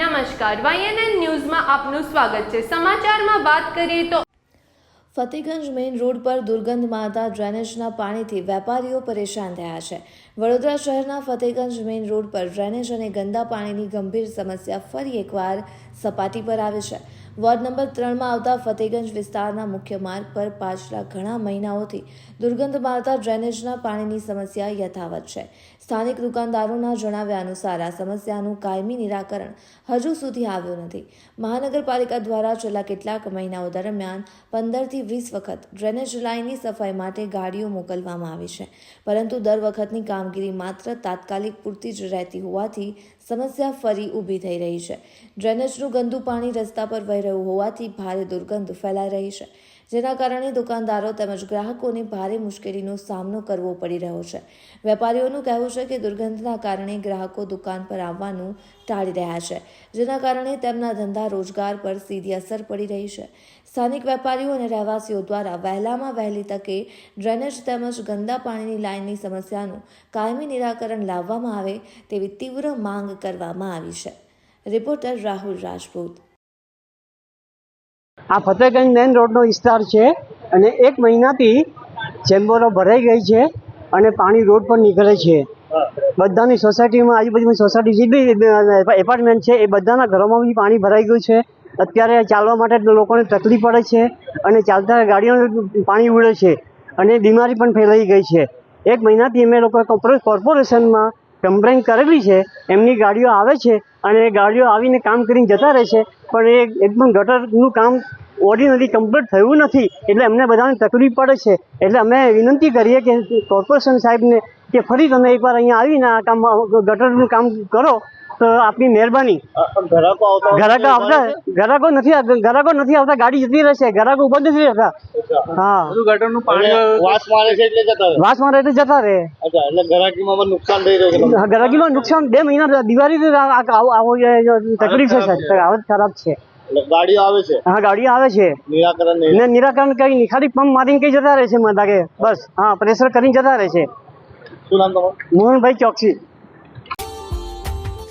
નમસ્કાર વાયએનએન ન્યૂઝમાં આપનું સ્વાગત છે. સમાચારમાં વાત કરીએ તો ફતેગંજ મેઇન રોડ પર દુર્ગંધ મારતા ડ્રેનેજના પાણીથી વેપારીઓ પરેશાન થયા છે. વડોદરા શહેરના ફતેગંજ મેઇન રોડ પર ડ્રેનેજ અને ગંદા પાણીની ગંભીર સમસ્યા ફરી એકવાર સપાટી પર આવે છે. વોર્ડ નંબર ત્રણમાં આવતા ફતેગંજ વિસ્તારના મુખ્ય માર્ગ પર પાછલા ઘણા મહિનાઓથી દુર્ગંધ મારતા ડ્રેનેજના પાણીની સમસ્યા યથાવત છે. સ્થાનિક દુકાનદારોના જણાવ્યા અનુસાર આ સમસ્યાનું કાયમી નિરાકરણ હજુ સુધી આવ્યું નથી. મહાનગરપાલિકા દ્વારા છેલ્લા કેટલાક મહિનાઓ દરમિયાન પંદરથી વીસ વખત ડ્રેનેજ લાઇનની સફાઈ માટે ગાડીઓ મોકલવામાં આવી છે. પરંતુ દર વખતની કામગીરી માત્ર તાત્કાલિક પૂરતી જ રહેતી હોવાથી સમસ્યા ફરી ઊભી થઈ રહી છે. ડ્રેનેજનું ગંદુ પાણી રસ્તા પર વહી રહ્યું હોવાથી ભારે દુર્ગંધ ફેલાઈ રહી છે. જેના કારણે દુકાનદારો તેમજ ગ્રાહકોને ભારે મુશ્કેલીનો સામનો કરવો પડી રહ્યો છે. વેપારીઓનું કહેવું છે કે દુર્ગંધના કારણે ગ્રાહકો દુકાન પર આવવાનું ટાળી રહ્યા છે, જેના કારણે તેમના ધંધા રોજગાર પર સીધી અસર પડી રહી છે. સ્થાનિક વેપારીઓ અને રહેવાસીઓ દ્વારા વહેલામાં વહેલી તકે ડ્રેનેજ તેમજ ગંદા પાણીની લાઇનની સમસ્યાનું કાયમી નિરાકરણ લાવવામાં આવે તેવી તીવ્ર માંગ કરવામાં આવી છે. રિપોર્ટર રાહુલ રાજપૂત. આ ફતેહગંજ મેઇન રોડનો વિસ્તાર છે અને એક મહિનાથી ચેમ્બરો ભરાઈ ગઈ છે અને પાણી રોડ પર નીકળે છે. બધાની સોસાયટીમાં આજુબાજુની સોસાયટી જે બી એપાર્ટમેન્ટ છે, એ બધાના ઘરોમાં બી પાણી ભરાઈ ગયું છે. અત્યારે ચાલવા માટે લોકોને તકલીફ પડે છે અને ચાલતા ગાડીઓ પાણી ઉડે છે અને બીમારી પણ ફેલાઈ ગઈ છે. એક મહિનાથી અમે લોકો કોર્પોરેશનમાં કમ્પ્લેન કરેલી છે, એમની ગાડીઓ આવે છે અને એ ગાડીઓ આવીને કામ કરીને જતા રહે છે, પણ એ એકદમ ગટરનું કામ ઓર્ડિનરી કમ્પ્લીટ થયું નથી, એટલે અમને બધાને તકલીફ પડે છે. એટલે અમે વિનંતી કરીએ કે કોર્પોરેશન સાહેબને કે ફરી તમે એકવાર અહીંયા આવીને આ કામ, ગટરનું કામ કરો તો આપની મહેરબાની. ગ્રાહકો આવતા ગ્રાહકો આવતા નથી આવતા ગ્રાહકો નથી આવતા ગાડી જતી રહેશે ગ્રાહકો ઊભા નથી રહેતા. હા. બધું ગટરનું પાણી વાસ મારે છે એટલે જતા રહે. વાસમાં રહે તો જતા રહે. અચ્છા એટલે ગ્રાહકીમાં નુકસાન થઈ રહ્યું છે. ગ્રાહકીમાં નુકસાન બે મહિના દિવાળી આવો તકલીફ છે સાહેબ. હાલત ખરાબ છે. એટલે ગાડીઓ આવે છે? હા ગાડીઓ આવે છે. નિરાકરણ ને નિરાકરણ કઈ નહીં. ખાલી પંપ મારીને કઈ જતા રહે છે મને લાગે બસ હા પ્રેશર કરીને જતા રહે છે. શું નામ તમારું? મોહનભાઈ ચોકસી.